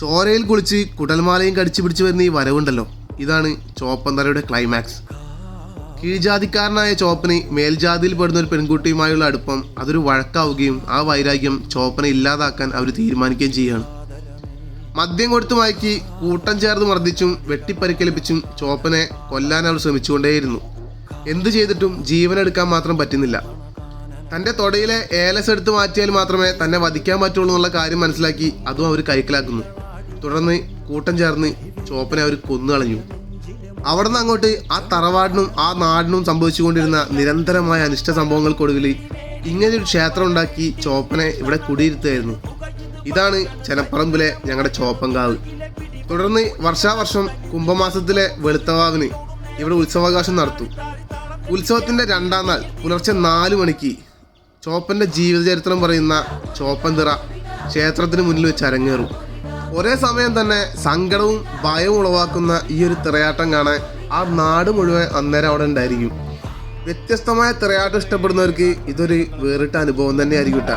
ചോരയിൽ കുളിച്ച് കുടൽമാലയും കടിച്ചു പിടിച്ചു വരുന്ന ഈ വരവുണ്ടല്ലോ. ഇതാണ് ചോപ്പന്തറയുടെ ക്ലൈമാക്സ് കീഴ്ജാതിക്കാരനായ ചോപ്പന് മേൽജാതിയിൽ പെടുന്ന ഒരു പെൺകുട്ടിയുമായുള്ള അടുപ്പം അതൊരു വഴക്കാവുകയും ആ വൈരാഗ്യം ചോപ്പനെ ഇല്ലാതാക്കാൻ അവർ തീരുമാനിക്കുകയും ചെയ്യുകയാണ്. മദ്യം കൊടുത്തു മയക്കി കൂട്ടം ചേർന്ന് മർദ്ദിച്ചും വെട്ടിപ്പരിക്കലിപ്പിച്ചും ചോപ്പനെ കൊല്ലാൻ അവർ ശ്രമിച്ചുകൊണ്ടേയിരുന്നു. എന്തു ചെയ്തിട്ടും ജീവനെടുക്കാൻ മാത്രം പറ്റുന്നില്ല. തന്റെ തൊടയിലെ ഏലസ് എടുത്ത് മാറ്റിയാൽ മാത്രമേ തന്നെ വധിക്കാൻ പറ്റുള്ളൂ എന്നുള്ള കാര്യം മനസ്സിലാക്കി അതും അവർ കൈക്കലാക്കുന്നു. തുടർന്ന് കൂട്ടം ചേർന്ന് ചോപ്പനെ അവർ കൊന്നുകളഞ്ഞു അവിടെ നിന്ന് അങ്ങോട്ട് ആ തറവാടിനും ആ നാടിനും സംഭവിച്ചുകൊണ്ടിരുന്ന നിരന്തരമായ അനിഷ്ട സംഭവങ്ങൾക്കൊടുവിൽ ഇങ്ങനെ ഒരു ക്ഷേത്രം ഉണ്ടാക്കി ചോപ്പനെ ഇവിടെ കുടിയിരുത്തുകയായിരുന്നു. ഇതാണ് ചെനപ്പറമ്പിലെ ഞങ്ങളുടെ ചോപ്പങ്കാവ് തുടർന്ന് വർഷാവർഷം കുംഭമാസത്തിലെ വെളുത്തവാവിന് ഇവിടെ ഉത്സവാവകാശം നടത്തും. ഉത്സവത്തിന്റെ രണ്ടാം നാൾ പുലർച്ചെ നാല് മണിക്ക് ചോപ്പന്റെ ജീവിതചരിത്രം പറയുന്ന ചോപ്പൻതിറ ക്ഷേത്രത്തിന് മുന്നിൽ വെച്ച് അരങ്ങേറും. ഒരേ സമയം തന്നെ സങ്കടവും ഭയവും ഉളവാക്കുന്ന ഈ ഒരു തിറയാട്ടം കാണാൻ ആ നാട് മുഴുവൻ അന്നേരം അവിടെ ഉണ്ടായിരിക്കും. വ്യത്യസ്തമായ തിറയാട്ടം ഇഷ്ടപ്പെടുന്നവർക്ക് ഇതൊരു വേറിട്ട അനുഭവം തന്നെ ആയിരിക്കും കേട്ടോ.